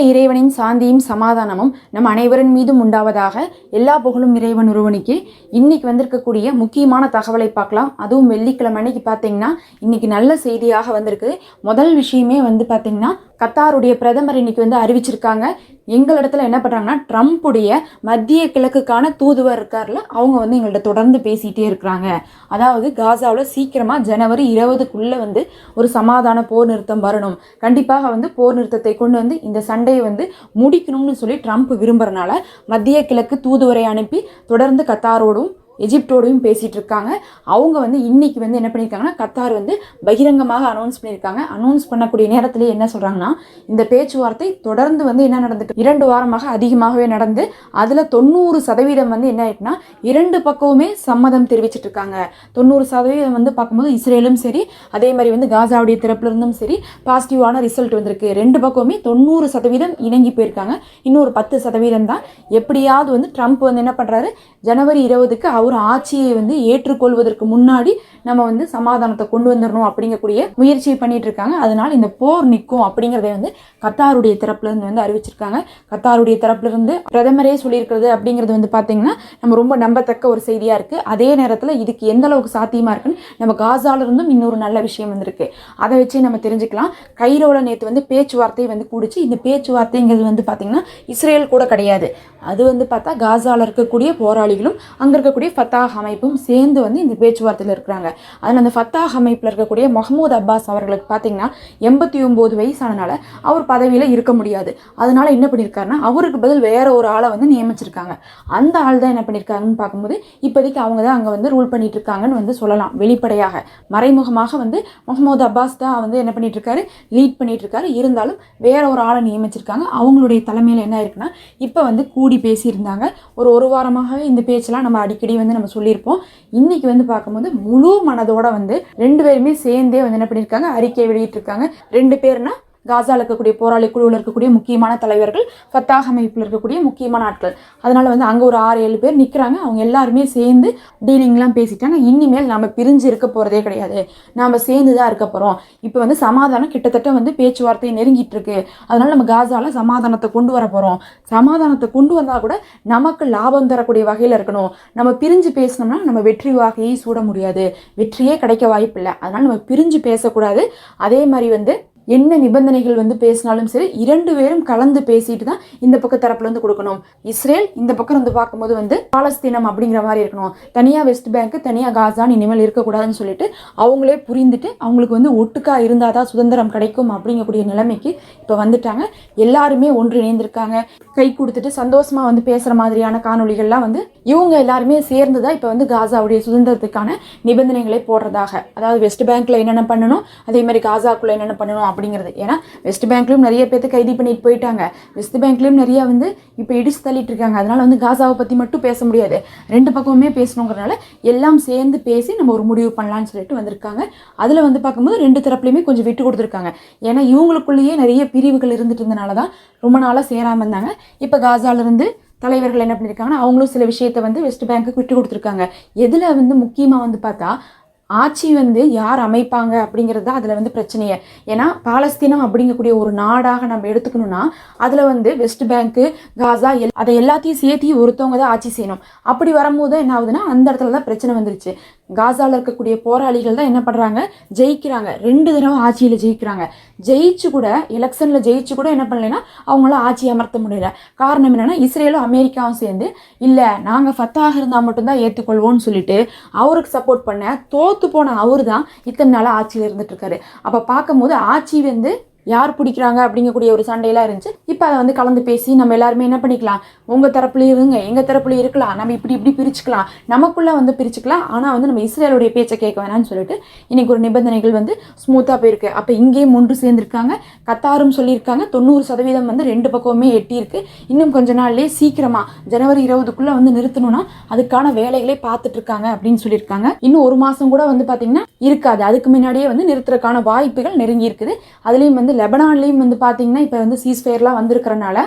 இறைவனின் சாந்தியும் சமாதானமும் நம் அனைவரின் மீதும் உண்டாவதாக எல்லா புகழும் இறைவன் ஒருவனுக்கு. இன்னைக்கு வந்திருக்கக்கூடிய முக்கியமான தகவலை பார்க்கலாம். அதுவும் வெள்ளிக்கிழமை அன்னைக்கு பார்த்தீங்கன்னா இன்னைக்கு நல்ல செய்தியாக வந்திருக்கு. முதல் விஷயமே வந்து பார்த்தீங்கன்னா கத்தாருடைய பிரதமர் இன்னைக்கு வந்து அறிவிச்சிருக்காங்க. எங்களிடத்துல என்ன பண்ணுறாங்கன்னா ட்ரம்ப்புடைய மத்திய கிழக்குக்கான தூதுவர் இருக்கார்ல அவங்க வந்து எங்கள்கிட்ட தொடர்ந்து பேசிகிட்டே இருக்கிறாங்க. அதாவது காசாவில் சீக்கிரமாக ஜனவரி இருபதுக்குள்ளே வந்து ஒரு சமாதான போர் நிறுத்தம் வரணும். கண்டிப்பாக வந்து போர் நிறுத்தத்தை கொண்டு வந்து இந்த சண்டையை வந்து முடிக்கணும்னு சொல்லி ட்ரம்ப் விரும்புறனால மத்திய கிழக்கு தூதுவரை அனுப்பி தொடர்ந்து கத்தாரோடும் எஜிப்டோடையும் பேசிகிட்டு இருக்காங்க அவங்க வந்து இன்னைக்கு வந்து என்ன பண்ணியிருக்காங்கன்னா கத்தார் வந்து பகிரங்கமாக அனௌன்ஸ் பண்ணியிருக்காங்க. அனௌன்ஸ் பண்ணக்கூடிய நேரத்திலே என்ன சொல்கிறாங்கன்னா இந்த பேச்சுவார்த்தை தொடர்ந்து வந்து என்ன நடந்துட்டு இரண்டு வாரமாக அதிகமாகவே நடந்து அதில் தொண்ணூறு சதவீதம் வந்து என்ன ஆயிட்டுனா இரண்டு பக்கமுமே சம்மதம் தெரிவிச்சிட்டு இருக்காங்க தொண்ணூறு சதவீதம் வந்து பார்க்கும்போது இஸ்ரேலும் சரி அதே மாதிரி வந்து காசாவுடைய தரப்புல இருந்தும் சரி பாசிட்டிவான ரிசல்ட் வந்திருக்கு. ரெண்டு பக்கமுமே தொண்ணூறு சதவீதம் இணங்கி போயிருக்காங்க. இன்னொரு பத்து சதவீதம் தான். எப்படியாவது வந்து ட்ரம்ப் வந்து என்ன பண்ணுறாரு ஜனவரி இருபதுக்கு அவர் ஒரு ஆட்சியை வந்து ஏற்றுக்கொள்வதற்கு முன்னாடி நம்ம வந்து சமாதானத்தை கொண்டு வந்துடணும் அப்படிங்கக்கூடிய முயற்சியை பண்ணிட்டு இருக்காங்க அதனால இந்த போர் நிற்கும் அப்படிங்கிறத வந்து கத்தாருடைய தரப்புலேருந்து வந்து அறிவிச்சிருக்காங்க. கத்தாருடைய தரப்புலேருந்து பிரதமரே சொல்லியிருக்கிறது அப்படிங்கிறது வந்து பார்த்தீங்கன்னா நம்ம ரொம்ப நம்பத்தக்க ஒரு செய்தியாக இருக்குது அதே நேரத்தில் இதுக்கு எந்த அளவுக்கு சாத்தியமாக இருக்குன்னு நம்ம காசாலிருந்தும் இன்னொரு நல்ல விஷயம் வந்திருக்கு. அதை வச்சு நம்ம தெரிஞ்சுக்கலாம். கைரோவில் நேற்று வந்து பேச்சுவார்த்தை வந்து கூடிச்சு. இந்த பேச்சுவார்த்தைங்கிறது வந்து பார்த்தீங்கன்னா இஸ்ரேல் கூட கிடையாது. அது வந்து பார்த்தா காசாவில் இருக்கக்கூடிய போராளிகளும் அங்கே இருக்கக்கூடிய ஃபத்தாஹ் அமைப்பும் சேர்ந்து வந்து இந்த பேச்சுவார்த்தையில் இருக்கிறாங்க. அதில் அந்த ஃபத்தாஹ் அமைப்பில் இருக்கக்கூடிய மஹமூத் அப்பாஸ் அவர்களுக்கு பார்த்தீங்கன்னா எண்பத்தி ஒம்பது வயசானனால அவர் பதவியில் இருக்க முடியாது. அதனால என்ன பண்ணியிருக்காருன்னா அவருக்கு பதில் வேற ஒரு ஆளை வந்து நியமிச்சிருக்காங்க. அந்த ஆள் தான் என்ன பண்ணியிருக்காங்கன்னு பார்க்கும்போது இப்போதைக்கு அவங்க தான் அங்கே வந்து ரூல் பண்ணிட்டு இருக்காங்கன்னு வந்து சொல்லலாம் வெளிப்படையாக. மறைமுகமாக வந்து முகமது அப்பாஸ் தான் வந்து என்ன பண்ணிட்டு இருக்காரு லீட் பண்ணிட்டு இருக்காரு இருந்தாலும் வேற ஒரு ஆளை நியமிச்சிருக்காங்க. அவங்களுடைய தலைமையில் என்ன இருக்குன்னா இப்போ வந்து கூடி பேசியிருந்தாங்க. ஒரு ஒரு வாரமாகவே இந்த பேச்செல்லாம் நம்ம அடிக்கடி வந்து நம்ம சொல்லியிருப்போம். இன்னைக்கு வந்து பார்க்கும்போது முழு மனதோட வந்து ரெண்டு பேருமே சேர்ந்தே வந்து என்ன பண்ணியிருக்காங்க? அறிக்கை வெளியிட்டிருக்காங்க. ரெண்டு பேர்னா காசாவில் இருக்கக்கூடிய போராளி குழுவில் இருக்கக்கூடிய முக்கியமான தலைவர்கள் ஃபத்தாக அமைப்பில் இருக்கக்கூடிய முக்கியமான ஆட்கள். அதனால் வந்து அங்கே ஒரு ஆறு ஏழு பேர் நிற்கிறாங்க அவங்க எல்லாருமே சேர்ந்து டீலிங்லாம் பேசிட்டாங்க. இனிமேல் நம்ம பிரிஞ்சு இருக்க போகிறதே கிடையாது. நாம் சேர்ந்து தான் இருக்க போகிறோம் இப்போ வந்து சமாதானம் கிட்டத்தட்ட வந்து பேச்சுவார்த்தை நெருங்கிட்டு இருக்கு. அதனால் நம்ம காசாவில் சமாதானத்தை கொண்டு வர போகிறோம் சமாதானத்தை கொண்டு வந்தால் கூட நமக்கு லாபம் தரக்கூடிய வகையில் இருக்கணும். நம்ம பிரிஞ்சு பேசினோம்னா நம்ம வெற்றி வாகையை சூட முடியாது. வெற்றியே கிடைக்க வாய்ப்பில்லை. அதனால் நம்ம பிரிஞ்சு பேசக்கூடாது. அதே மாதிரி வந்து என்ன நிபந்தனைகள் வந்து பேசினாலும் சரி இரண்டு பேரும் கலந்து பேசிட்டு தான் இந்த பக்க தரப்புல இருந்து கொடுக்கணும். இஸ்ரேல் இந்த பக்கம் வந்து பார்க்கும்போது வந்து பாலஸ்தீனம் அப்படிங்கிற மாதிரி இருக்கணும். தனியா வெஸ்ட் பேங்க் தனியா காசான்னு இனிமேல் இருக்கக்கூடாதுன்னு சொல்லிட்டு அவங்களே புரிந்துட்டு அவங்களுக்கு வந்து ஒட்டுக்கா இருந்தால் தான் சுதந்திரம் கிடைக்கும் அப்படிங்கக்கூடிய நிலைமைக்கு இப்போ வந்துட்டாங்க. எல்லாருமே ஒன்றிணைந்திருக்காங்க. கை கொடுத்துட்டு சந்தோஷமா வந்து பேசுற மாதிரியான காணொலிகள்லாம் வந்து இவங்க எல்லாருமே சேர்ந்து தான் இப்போ வந்து காசாவுடைய சுதந்திரத்துக்கான நிபந்தனைகளை போடுறதாக. அதாவது வெஸ்ட் பேங்க்ல என்னென்ன பண்ணணும்? அதே மாதிரி காசாக்குள்ள என்னென்ன பண்ணணும்? அப்படிங்கிறது. ஏன்னா வெஸ்ட் பேங்க்லையும் நிறைய பேர்த்து கைது பண்ணிட்டு போயிட்டாங்க. வெஸ்ட் பேங்க்லேயும் நிறைய வந்து இப்போ இடிச்சு தள்ளிட்டு இருக்காங்க. அதனால் வந்து காசாவை பற்றி மட்டும் பேச முடியாது. ரெண்டு பக்கமுமே பேசணுங்கிறனால எல்லாம் சேர்ந்து பேசி நம்ம ஒரு முடிவு பண்ணலான்னு சொல்லிட்டு வந்திருக்காங்க. அதில் வந்து பார்க்கும்போது ரெண்டு தரப்புலையுமே கொஞ்சம் விட்டு கொடுத்துருக்காங்க. ஏன்னா இவங்களுக்குள்ளேயே நிறைய பிரிவுகள் இருந்துட்டு இருந்தனால தான் ரொம்ப நாளாக சேராமல் இருந்தாங்க. இப்போ காசால இருந்து தலைவர்கள் என்ன பண்ணியிருக்காங்கன்னா அவங்களும் சில விஷயத்தை வந்து வெஸ்ட் பேங்க்குக்கு விட்டு கொடுத்துருக்காங்க. எதில் வந்து முக்கியமாக வந்து பார்த்தா ஆட்சி வந்து யார் அமைப்பாங்க அப்படிங்கிறது அதில் வந்து பிரச்சனையே. ஏன்னா பாலஸ்தீனம் அப்படிங்கக்கூடிய ஒரு நாடாக நம்ம எடுத்துக்கணும்னா அதில் வந்து வெஸ்ட் பேங்க்கு காசா எல் அதை எல்லாத்தையும் சேர்த்தி ஒருத்தவங்க தான் ஆட்சி செய்யணும். அப்படி வரும்போது என்ன ஆகுதுன்னா அந்த இடத்துல தான் பிரச்சனை வந்துருச்சு. காசாவில் இருக்கக்கூடிய போராளிகள் தான் என்ன பண்ணுறாங்க ஜெயிக்கிறாங்க. ரெண்டு தடவை ஆட்சியில் ஜெயிக்கிறாங்க. ஜெயிச்சு கூட எலெக்ஷனில் ஜெயிச்சு கூட என்ன பண்ணலைன்னா அவங்களால ஆட்சி அமர்த்த முடியல. காரணம் என்னென்னா இஸ்ரேலும் அமெரிக்காவும் சேர்ந்து இல்லை நாங்கள் ஃபத்தாக இருந்தால் மட்டும்தான் ஏற்றுக்கொள்வோம்னு சொல்லிட்டு அவருக்கு சப்போர்ட் பண்ண தோற்று போன அவர் தான் இத்தனை நாளாக ஆட்சியில் இருந்துட்டுருக்காரு அப்போ பார்க்கும்போது ஆட்சி வந்து யார் பிடிக்கிறாங்க அப்படிங்கக்கூடிய ஒரு சண்டையெல்லாம் இருந்துச்சு. இப்போ அதை வந்து கலந்து பேசி நம்ம எல்லாருமே என்ன பண்ணிக்கலாம்? உங்கள் தரப்புல இருங்க எங்கள் தரப்புலையும் இருக்கலாம். நம்ம இப்படி இப்படி பிரிச்சுக்கலாம். நமக்குள்ளே வந்து பிரிச்சுக்கலாம். ஆனால் வந்து நம்ம இஸ்ரேலுடைய பேச்சை கேட்க வேணாம்னு சொல்லிட்டு இன்னைக்கு ஒரு நிபந்தனைகள் வந்து ஸ்மூத்தாக போயிருக்கு. அப்போ இங்கேயும் ஒன்று சேர்ந்துருக்காங்க. கத்தாரும் சொல்லியிருக்காங்க. தொண்ணூறு சதவீதம் வந்து ரெண்டு பக்கமுமே எட்டியிருக்கு. இன்னும் கொஞ்ச நாள்லேயே சீக்கிரமாக ஜனவரி இருபதுக்குள்ளே வந்து நிறுத்தணும்னா அதுக்கான வேலைகளே பார்த்துட்டு இருக்காங்க அப்படின்னு சொல்லியிருக்காங்க. இன்னும் ஒரு மாதம் கூட வந்து பார்த்தீங்கன்னா இருக்காது. அதுக்கு முன்னாடியே வந்து நிறுத்துறதுக்கான வாய்ப்புகள் நெருங்கி இருக்குது அதுலேயும் வந்து லெபனான்லேயும் வந்து பார்த்தீங்கன்னா இப்போ வந்து சீஸ்ஃபயர்லாம் வந்திருக்கிறனால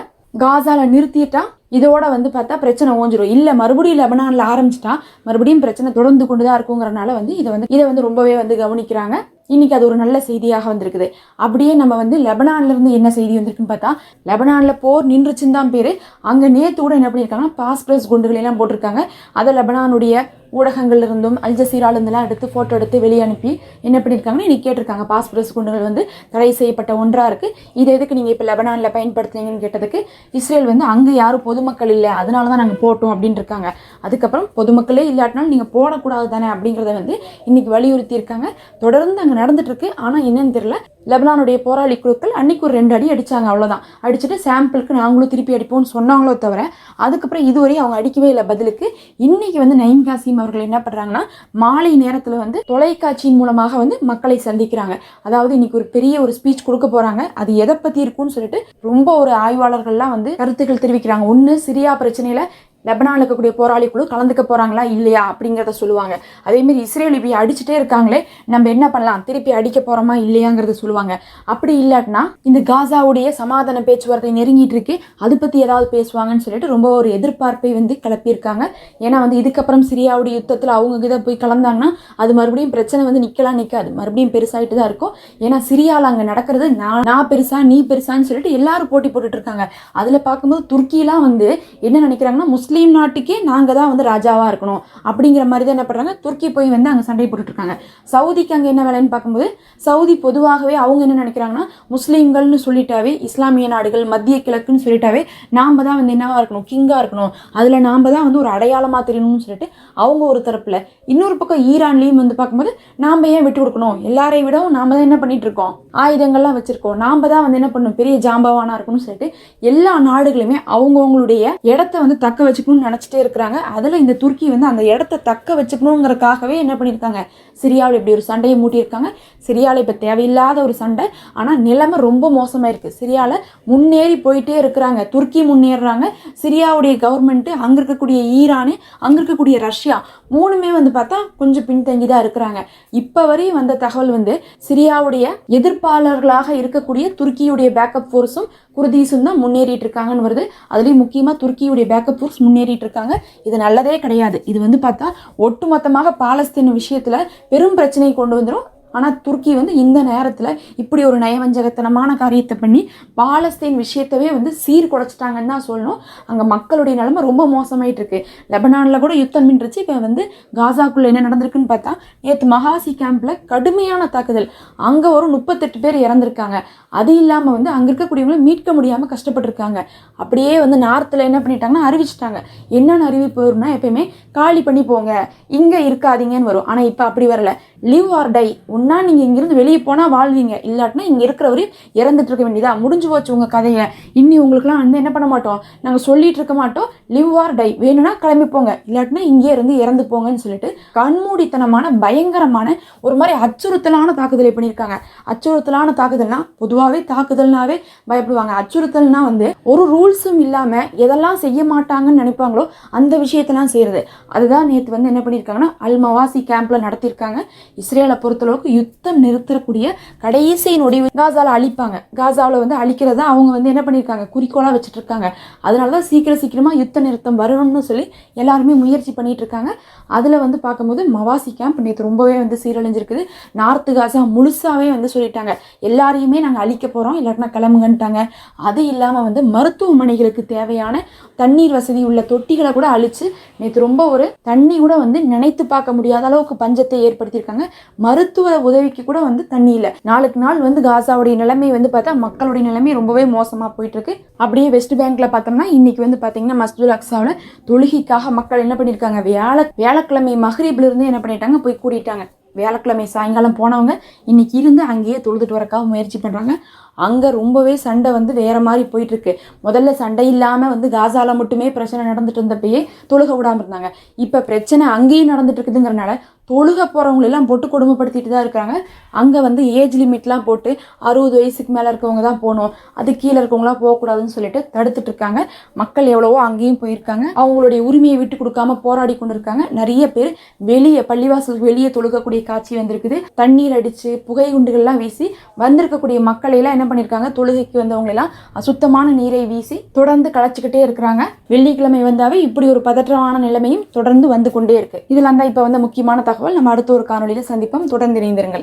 காசால நிறுத்திட்டா இதோட வந்து பார்த்தா பிரச்சனை ஓஞ்சிரும். இல்லை மறுபடியும் லெபனானில் ஆரம்பிச்சிட்டா மறுபடியும் பிரச்சனை தொடர்ந்து கொண்டு தான் இருக்குங்கிறனால வந்து இதை வந்து இதை வந்து ரொம்பவே வந்து கவனிக்கிறாங்க. இன்னைக்கு அது ஒரு நல்ல செய்தியாக வந்திருக்குது. அப்படியே நம்ம வந்து லெபனான்ல இருந்து என்ன செய்தி வந்திருக்குன்னு பார்த்தா லெபனானில் போர் நின்றுச்சுன்னு தான் பேர். அங்கே நேற்று கூட என்ன பண்ணியிருக்காங்கன்னா பாஸ்பரஸ் குண்டுகளெல்லாம் போட்டிருக்காங்க. அதை லெபனானுடைய ஊடகங்கள்ல இருந்தும் அல் ஜசீரால இருந்தெல்லாம் எடுத்து ஃபோட்டோ எடுத்து வெளியே அனுப்பி என்ன பண்ணியிருக்காங்கன்னு இன்றைக்கி கேட்டிருக்காங்க. பாஸ்பரஸ் குண்டுகள் வந்து தடை செய்யப்பட்ட ஒன்றா இருக்கு. இது எதுக்கு நீங்கள் இப்போ லெபனானில் பயன்படுத்துனீங்கன்னு கேட்டதுக்கு இஸ்ரேல் வந்து அங்கே யாரும் பொதுமக்கள் இல்லை அதனால தான் நாங்கள் போட்டோம் அப்படின்னு இருக்காங்க. அதுக்கப்புறம் பொதுமக்களே இல்லாட்டினாலும் நீங்கள் போடக்கூடாது தானே அப்படிங்கிறத வந்து இன்னைக்கு வலியுறுத்தி இருக்காங்க தொடர்ந்து அங்கே நடந்துட்டு இருக்கு ஆனால் என்னன்னு தெரியல. லெபனானுடைய போராளி குழுக்கள் அன்னைக்கு ஒரு ரெண்டு அடி அடிச்சாங்க அவ்வளோதான் அடிச்சுட்டு சாம்பிளுக்கு நாங்களும் திருப்பி அடிப்போம்னு சொன்னாங்களோ தவிர அதுக்கப்புறம் இதுவரை அவங்க அடிக்கவே இல்லை. பதிலுக்கு இன்னைக்கு வந்து நயீம் காசிம் அவர்கள் என்ன பண்றாங்கன்னா மாலை நேரத்தில் வந்து தொலைக்காட்சியின் மூலமாக வந்து மக்களை சந்திக்கிறாங்க. அதாவது இன்னைக்கு ஒரு பெரிய ஒரு ஸ்பீச் கொடுக்க போறாங்க. அது எதை பத்தி இருக்கும்னு சொல்லிட்டு ரொம்ப ஒரு ஆய்வாளர்கள்லாம் வந்து கருத்துக்கள் தெரிவிக்கிறாங்க. ஒன்று சிரியா பிரச்சனையில லெபனானில் இருக்கக்கூடிய போராளி குழு கலந்துக்க போகிறாங்களா இல்லையா அப்படிங்கிறத சொல்லுவாங்க. அதேமாரி இஸ்ரேல் இப்படி அடிச்சுட்டே இருக்காங்களே நம்ம என்ன பண்ணலாம்? திருப்பி அடிக்க போகிறோமா இல்லையாங்கிறத சொல்லுவாங்க. அப்படி இல்லாட்டினா இந்த காசாவுடைய சமாதான பேச்சுவார்த்தை நெருங்கிட்டு இருக்கு. அதை பற்றி ஏதாவது பேசுவாங்கன்னு சொல்லிட்டு ரொம்ப ஒரு எதிர்பார்ப்பை வந்து கிளப்பியிருக்காங்க. ஏன்னா வந்து இதுக்கப்புறம் சிரியாவுடைய யுத்தத்தில் அவங்க கிட்ட போய் கலந்தாங்கன்னா அது மறுபடியும் பிரச்சனை வந்து நிற்கலாம் நிற்காது மறுபடியும் பெருசாயிட்டு தான் இருக்கும். ஏன்னா சிரியாவில் அங்கே நடக்கிறது நான் நான் பெருசா நீ பெருசான்னு சொல்லிட்டு எல்லாரும் போட்டி போட்டுட்டு இருக்காங்க. அதில் பார்க்கும்போது துருக்கிலாம் வந்து என்ன நினைக்கிறாங்கன்னா முஸ்லீம் முஸ்லீம் நாட்டுக்கே நாங்கள் தான் வந்து ராஜாவாக இருக்கணும். அப்படிங்கிற மாதிரி தான் என்ன பண்ணுறாங்க துருக்கி போய் வந்து அங்கே சண்டை போட்டுட்டு இருக்காங்க சவுதிக்கு அங்கே என்ன வேலைன்னு பார்க்கும்போது சவுதி பொதுவாகவே அவங்க என்ன நினைக்கிறாங்கன்னா முஸ்லீம்கள்னு சொல்லிட்டாவே இஸ்லாமிய நாடுகள் மத்திய கிழக்குன்னு சொல்லிட்டாவே நாம் தான் வந்து என்னவாக இருக்கணும்? கிங்காக இருக்கணும். அதில் நாம் தான் வந்து ஒரு அடையாளமாக தெரியணும்னு சொல்லிட்டு அவங்க ஒரு தரப்பில். இன்னொரு பக்கம் ஈரான்லேயும் வந்து பார்க்கும்போது நாம் ஏன் விட்டு கொடுக்கணும்? எல்லாரையும் விடவும் நாம் தான் என்ன பண்ணிட்டு இருக்கோம் ஆயுதங்கள்லாம் வச்சுருக்கோம். நாம் தான் வந்து என்ன பண்ணணும்? பெரிய ஜாம்பவானாக இருக்கணும்னு சொல்லிட்டு எல்லா நாடுகளுமே அவங்கவுங்களுடைய இடத்த வந்து தக்க வச்சுக்கணும்னு நினச்சிட்டே இருக்கிறாங்க. அதில் இந்த துருக்கி வந்து அந்த இடத்த தக்க வச்சுக்கணுங்கிறதுக்காகவே என்ன பண்ணியிருக்காங்க? சிரியாவில் இப்படி ஒரு சண்டையை மூட்டியிருக்காங்க. சிரியாவில் இப்போ தேவையில்லாத ஒரு சண்டை. ஆனால் நிலைமை ரொம்ப மோசமாக இருக்குது சிரியாவில் முன்னேறி போயிட்டே இருக்கிறாங்க. துருக்கி முன்னேறுறாங்க. சிரியாவுடைய கவர்மெண்ட்டு அங்கே இருக்கக்கூடிய ஈரானு அங்கே இருக்கக்கூடிய ரஷ்யா மூணுமே வந்து பார்த்தா கொஞ்சம் பின்தங்கி தான் இருக்கிறாங்க. இப்போ வரையும் வந்த தகவல் வந்து சிரியாவுடைய எதிர்ப்பாளர்களாக இருக்கக்கூடிய துருக்கியுடைய பேக்கப் ஃபோர்ஸும் குர்தீஸும் தான் முன்னேறிட்டு இருக்காங்கன்னு வருது. அதுலேயும் முக்கியமாக துருக்கியுடைய பேக்கப் ஃபோர்ஸ் முன்னேறிட்டு இருக்காங்க இது நல்லதே கிடையாது. இது வந்து பார்த்தா ஒட்டுமொத்தமாக பாலஸ்தீன் விஷயத்தில் பெரும் பிரச்சனையை கொண்டு வந்துடும் ஆனால் துருக்கி வந்து இந்த நேரத்தில் இப்படி ஒரு நயவஞ்சகத்தனமான காரியத்தை பண்ணி பாலஸ்தீன் விஷயத்தவே வந்து சீர்குலைச்சிட்டாங்கன்னு தான் சொல்லணும். அங்கே மக்களுடைய நிலைமை ரொம்ப மோசமாயிட்டு இருக்கு லெபனானில் கூட யுத்தம் நின்றுச்சு. இப்போ வந்து காசாக்குள்ளே என்ன நடந்திருக்குன்னு பார்த்தா நேற்று மகாசி கேம்பில் கடுமையான தாக்குதல். அங்கே ஒரு முப்பத்தெட்டு பேர் இறந்துருக்காங்க. அது இல்லாமல் வந்து அங்கே இருக்கக்கூடியவங்களை மீட்க முடியாமல் கஷ்டப்பட்டிருக்காங்க. அப்படியே வந்து நார்த்தில் என்ன பண்ணிட்டாங்கன்னா அறிவிச்சிட்டாங்க. என்னென்ன அறிவிப்பு வரும்னா எப்பயுமே காலி பண்ணி போங்க. இங்கே இருக்காதீங்கன்னு வரும். ஆனால் இப்போ அப்படி வரல. லிவ் ஆர் டை ஒன்றா நீங்கள் இங்கிருந்து வெளியே போனால் வாழ்வீங்க. இல்லாட்டினா இங்கே இருக்கிறவரையும் இறந்துட்டு இருக்க வேண்டியதா. முடிஞ்சு போச்சு உங்கள் கதையை. இன்னி உங்களுக்குலாம் வந்து என்ன பண்ண மாட்டோம். நாங்கள் சொல்லிட்டு இருக்க மாட்டோம். லிவ் ஆர் டை வேணும்னா கிளம்பி போங்க. இல்லாட்டினா இங்கே இருந்து இறந்து போங்கன்னு சொல்லிட்டு கண்மூடித்தனமான பயங்கரமான ஒரு மாதிரி அச்சுறுத்தலான தாக்குதலை பண்ணியிருக்காங்க. அச்சுறுத்தலான தாக்குதல்னா பொதுவாகவே தாக்குதல்னாவே பயப்படுவாங்க. அச்சுறுத்தல்னா வந்து ஒரு ரூல்ஸும் இல்லாமல் எதெல்லாம் செய்ய மாட்டாங்கன்னு நினைப்பாங்களோ அந்த விஷயத்தெல்லாம் செய்கிறது அதுதான் நேற்று வந்து என்ன பண்ணியிருக்காங்கன்னா அல்மவாசி கேம்பில் கேம்ப்ல நடத்தியிருக்காங்க. இஸ்ரேலை பொறுத்தளவுக்கு யுத்தம் நிறுத்தக்கூடிய கடைசி நொடிவு காசால அழிப்பாங்க. காசாவில் வந்து அழிக்கிறதா அவங்க வந்து என்ன பண்ணியிருக்காங்க குறிக்கோளாக வச்சுட்டு இருக்காங்க அதனால தான் சீக்கிரம் சீக்கிரமாக யுத்த நிறுத்தம் வரணும்னு சொல்லி எல்லாருமே முயற்சி பண்ணிட்டு இருக்காங்க அதில் வந்து பார்க்கும்போது மவாசி கேம்ப் நேற்று ரொம்பவே வந்து சீரழிஞ்சிருக்குது. நார்த்து காசா முழுசாகவே வந்து சொல்லிட்டாங்க. எல்லாரையுமே நாங்கள் அழிக்க போகிறோம் இல்லாட்டினா கிளம்புங்கன்ட்டாங்க. அது இல்லாமல் வந்து மருத்துவமனைகளுக்கு தேவையான தண்ணீர் வசதி உள்ள தொட்டிகளை கூட அழிச்சு நேற்று ரொம்ப ஒரு தண்ணி கூட வந்து நினைத்து பார்க்க முடியாத அளவுக்கு பஞ்சத்தை ஏற்படுத்தியிருக்காங்க. மருத்துவ உதவிக்கு கூட வந்து தண்ணி இல்லை. நாளுக்கு நாள் வந்து காசாவுடைய நிலைமை வந்து பார்த்தா மக்களுடைய நிலைமை ரொம்பவே மோசமாக போயிட்டுருக்கு. அப்படியே வெஸ்ட் பேங்க்ல பார்த்தோம்னா இன்னைக்கு வந்து பார்த்தீங்கன்னா மஸ்ஜிதுல் அக்ஸாவில் தொழுகைக்காக மக்கள் என்ன பண்ணியிருக்காங்க? வியாழ வியாழக்கிழமை மஹ்ரீப்லேருந்து என்ன பண்ணிட்டாங்க? போய் கூட்டிட்டாங்க வியாழக்கிழமை சாயங்காலம் போனவங்க இன்னைக்கு இருந்து அங்கேயே தொழுதுட்டு வரக்காக முயற்சி பண்ணுறாங்க அங்கே ரொம்பவே சண்டை வந்து வேற மாதிரி போயிட்டுருக்கு. முதல்ல சண்டை இல்லாமல் வந்து காசால மட்டுமே பிரச்சனை நடந்துட்டு இருந்தப்பயே தொழுக விடாமல் இருந்தாங்க. இப்போ பிரச்சனை அங்கேயும் நடந்துட்டு இருக்குதுங்கிறனால தொழுக போகிறவங்களெல்லாம் போட்டு கொடுமைப்படுத்திட்டு தான் இருக்காங்க. அங்கே வந்து ஏஜ் லிமிட்லாம் போட்டு அறுபது வயசுக்கு மேலே இருக்கவங்க தான் போகணும். அது கீழே இருக்கவங்களாம் போகக்கூடாதுன்னு சொல்லிட்டு தடுத்துட்டு இருக்காங்க. மக்கள் எவ்வளவோ அங்கேயும் போயிருக்காங்க. அவங்களுடைய உரிமையை விட்டு கொடுக்காம போராடி கொண்டு இருக்காங்க நிறைய பேர் வெளியே பள்ளிவாசலுக்கு வெளியே தொழுகக்கூடிய காட்சி வந்திருக்குது. தண்ணீர் அடித்து புகை குண்டுகள்லாம் வீசி வந்திருக்கக்கூடிய மக்களை எல்லாம் என்ன பண்ணியிருக்காங்க தொழுகைக்கு வந்தவங்களெல்லாம் அசுத்தமான நீரை வீசி தொடர்ந்து களைச்சிக்கிட்டே இருக்கிறாங்க. வெள்ளிக்கிழமை வந்தாவே இப்படி ஒரு பதற்றமான நிலைமையும் தொடர்ந்து வந்து கொண்டே இருக்கு. இதில் தான் இப்போ வந்து முக்கியமான தகவல். தகவல். நம்ம அடுத்த ஒரு காணொலியில் சந்திப்போம். தொடர்ந்து இணைந்திருங்கள்.